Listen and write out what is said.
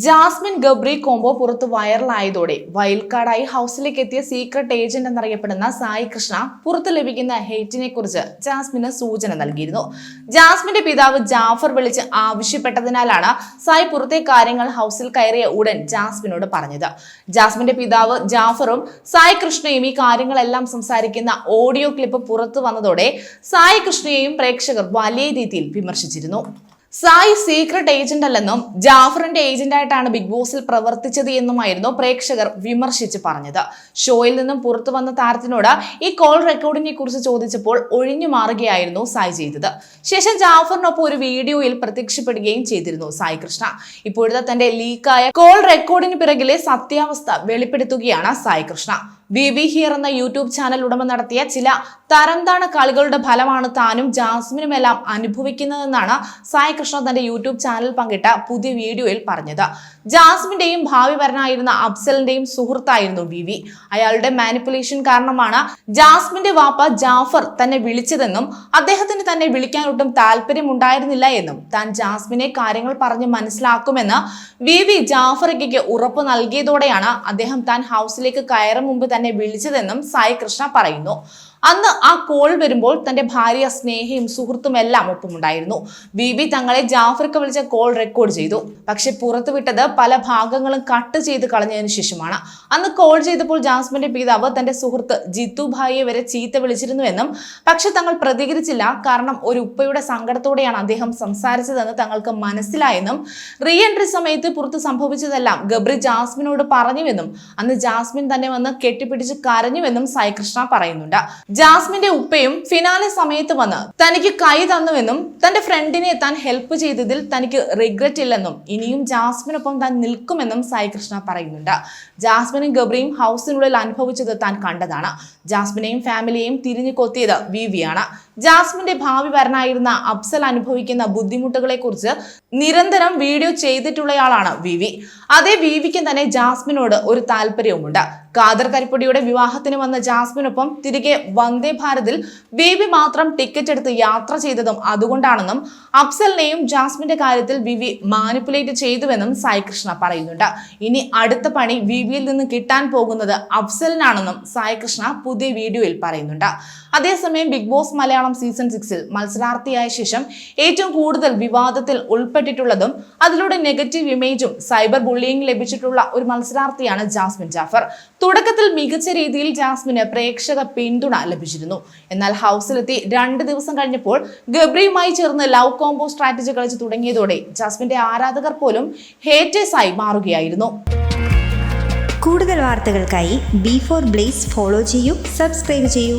Jasmine Gabri combo പുറത്ത് വൈറലായതോടെ വയൽക്കാടായി ഹൗസിലേക്ക് എത്തിയ സീക്രട്ട് ഏജന്റ് എന്നറിയപ്പെടുന്ന സായി കൃഷ്ണ പുറത്ത് ലഭിക്കുന്ന ഹെയ്റ്റിനെ കുറിച്ച് ജാസ്മിന് സൂചന നൽകിയിരുന്നു. ജാസ്മിന്റെ പിതാവ് ജാഫർ വിളിച്ച് ആവശ്യപ്പെട്ടതിനാലാണ് സായി പുറത്തെ കാര്യങ്ങൾ ഹൗസിൽ കയറിയ ഉടൻ ജാസ്മിനോട് പറഞ്ഞത്. ജാസ്മിന്റെ പിതാവ് ജാഫറും സായി കൃഷ്ണയും ഈ കാര്യങ്ങളെല്ലാം സംസാരിക്കുന്ന ഓഡിയോ ക്ലിപ്പ് പുറത്തു വന്നതോടെ സായി കൃഷ്ണയെയും പ്രേക്ഷകർ വലിയ രീതിയിൽ വിമർശിച്ചിരുന്നു. സായി സീക്രട്ട് ഏജന്റ് അല്ലെന്നും ജാഫറിന്റെ ഏജന്റായിട്ടാണ് ബിഗ് ബോസിൽ പ്രവർത്തിച്ചത് എന്നുമായിരുന്നു പ്രേക്ഷകർ വിമർശിച്ച് പറഞ്ഞത്. ഷോയിൽ നിന്നും പുറത്തു വന്ന താരത്തിനോട് ഈ കോൾ റെക്കോർഡിനെ കുറിച്ച് ചോദിച്ചപ്പോൾ ഒഴിഞ്ഞു മാറുകയായിരുന്നു സായി ചെയ്തത്. ശേഷം ജാഫറിനൊപ്പം ഒരു വീഡിയോയിൽ പ്രത്യക്ഷപ്പെടുകയും ചെയ്തിരുന്നു സായി കൃഷ്ണ. ഇപ്പോഴത്തെ തന്റെ ലീക്കായ കോൾ റെക്കോർഡിന് പിറകിലെ സത്യാവസ്ഥ വെളിപ്പെടുത്തുകയാണ് Sai Krishna. B B here എന്ന യൂട്യൂബ് ചാനൽ ഉടമ നടത്തിയ ചില തരംതാണ കളികളുടെ ഫലമാണ് താനും ജാസ്മിനും എല്ലാം അനുഭവിക്കുന്നതെന്നാണ് സായി കൃഷ്ണ തന്റെ യൂട്യൂബ് ചാനൽ പങ്കിട്ട പുതിയ വീഡിയോയിൽ പറഞ്ഞത്. ജാസ്മിന്റെയും ഭാവി വരനായിരുന്ന അഫ്സലിന്റെയും സുഹൃത്തായിരുന്നു വി വി. അയാളുടെ മാനിപ്പുലേഷൻ കാരണമാണ് ജാസ്മിന്റെ വാപ്പ ജാഫർ തന്നെ വിളിച്ചതെന്നും അദ്ദേഹത്തിന് തന്നെ വിളിക്കാൻ ഒട്ടും താല്പര്യമുണ്ടായിരുന്നില്ല എന്നും താൻ ജാസ്മിനെ കാര്യങ്ങൾ പറഞ്ഞ് മനസ്സിലാക്കുമെന്ന് വി വി ജാഫറിക്കയ്ക്ക് ഉറപ്പ് നൽകിയതോടെയാണ് അദ്ദേഹം താൻ ഹൗസിലേക്ക് കയറും മുമ്പ് തന്നെ വിളിച്ചതെന്നും സായി കൃഷ്ണ പറയുന്നു. അന്ന് ആ കോൾ വരുമ്പോൾ തന്റെ ഭാര്യ സ്നേഹയും സുഹൃത്തും എല്ലാം ഒപ്പമുണ്ടായിരുന്നു. ബീബി തങ്ങളെ ജാഫർക്ക് വിളിച്ച കോൾ റെക്കോർഡ് ചെയ്തു. പക്ഷെ പുറത്തുവിട്ടത് പല ഭാഗങ്ങളും കട്ട് ചെയ്ത് കളഞ്ഞതിന് ശേഷമാണ്. അന്ന് കോൾ ചെയ്തപ്പോൾ ജാസ്മിന്റെ പിതാവ് തന്റെ സുഹൃത്ത് ജിത്തു ഭായിയെ വരെ ചീത്ത വിളിച്ചിരുന്നുവെന്നും പക്ഷെ തങ്ങൾ പ്രതികരിച്ചില്ല. കാരണം ഒരു ഉപ്പയുടെ സങ്കടത്തോടെയാണ് അദ്ദേഹം സംസാരിച്ചതെന്ന് തങ്ങൾക്ക് മനസ്സിലായെന്നും റീ എൻട്രി സമയത്ത് പുറത്ത് സംഭവിച്ചതെല്ലാം ഗബ്രി ജാസ്മിനോട് പറഞ്ഞുവെന്നും അന്ന് ജാസ്മിൻ തന്നെ വന്ന് കെട്ടിപ്പിടിച്ച് കരഞ്ഞുവെന്നും സായികൃഷ്ണ പറയുന്നുണ്ട്. ജാസ്മിന്റെ ഉപ്പയും ഫിനാലെ സമയത്ത് വന്ന് തനിക്ക് കൈ തന്നുവെന്നും തന്റെ ഫ്രണ്ടിനെ താൻ ഹെൽപ്പ് ചെയ്തതിൽ തനിക്ക് റിഗ്രറ്റ് ഇല്ലെന്നും ഇനിയും ജാസ്മിനൊപ്പം താൻ നിൽക്കുമെന്നും സായി കൃഷ്ണ പറയുന്നുണ്ട്. ജാസ്മിനും ഗബ്രിയും ഹൗസിനുള്ളിൽ അനുഭവിച്ചത് താൻ കണ്ടതാണ്. ജാസ്മിനെയും ഫാമിലിയെയും തിരിഞ്ഞു കൊത്തിയത് വിവിയാണ്. ജാസ്മിന്റെ ഭാവി വരനായിരുന്ന അഫ്സൽ അനുഭവിക്കുന്ന ബുദ്ധിമുട്ടുകളെ കുറിച്ച് നിരന്തരം വീഡിയോ ചെയ്തിട്ടുള്ളയാളാണ് വിവി. അതേ വിവിക്ക് തന്നെ ജാസ്മിനോട് ഒരു താല്പര്യവുമുണ്ട്. കാദർ കരിപ്പൊടിയുടെ വിവാഹത്തിന് വന്ന ജാസ്മിനൊപ്പം തിരികെ വന്ദേ ഭാരതിൽ വിവി മാത്രം ടിക്കറ്റ് എടുത്ത് യാത്ര ചെയ്തതും അതുകൊണ്ടാണെന്നും അഫ്സലിനെയും ജാസ്മിന്റെ കാര്യത്തിൽ വിവി മാനിപ്പുലേറ്റ് ചെയ്തുവെന്നും സായി കൃഷ്ണ പറയുന്നുണ്ട്. ഇനി അടുത്ത പണി വിവിയിൽ നിന്ന് കിട്ടാൻ പോകുന്നത് അഫ്സലിനാണെന്നും സായി കൃഷ്ണ പുതിയ വീഡിയോയിൽ പറയുന്നുണ്ട്. അതേസമയം ബിഗ് ബോസ് മലയാളം സീസൺ സിക്സിൽ മത്സരാർത്ഥിയായ ശേഷം ഏറ്റവും കൂടുതൽ വിവാദത്തിൽ ഉൾപ്പെട്ടിട്ടുള്ളതും അതിലൂടെ നെഗറ്റീവ് ഇമേജും സൈബർ ബുള്ളിയിങ് ലഭിച്ചിട്ടുള്ള ഒരു മത്സരാർത്ഥിയാണ് ജാസ്മിൻ ജാഫർ. തുടക്കത്തിൽ മികച്ച രീതിയിൽ ജാസ്മിന് പ്രേക്ഷക പിന്തുണ ലഭിച്ചിരുന്നു. എന്നാൽ ഹൗസിലെത്തി രണ്ട് ദിവസം കഴിഞ്ഞപ്പോൾ ഗബ്രിയുമായി ചേർന്ന് ലവ് കോംബോ സ്ട്രാറ്റജി കളിച്ച് തുടങ്ങിയതോടെ ജാസ്മിന്റെ ആരാധകർ പോലും ഹേറ്റേഴ്സ് ആയി മാറുകയായിരുന്നു. കൂടുതൽ വാർത്തകൾക്കായി ബി ഫോർ ബ്ലേസ് ഫോളോ ചെയ്യൂ സബ്സ്ക്രൈബ് ചെയ്യൂ.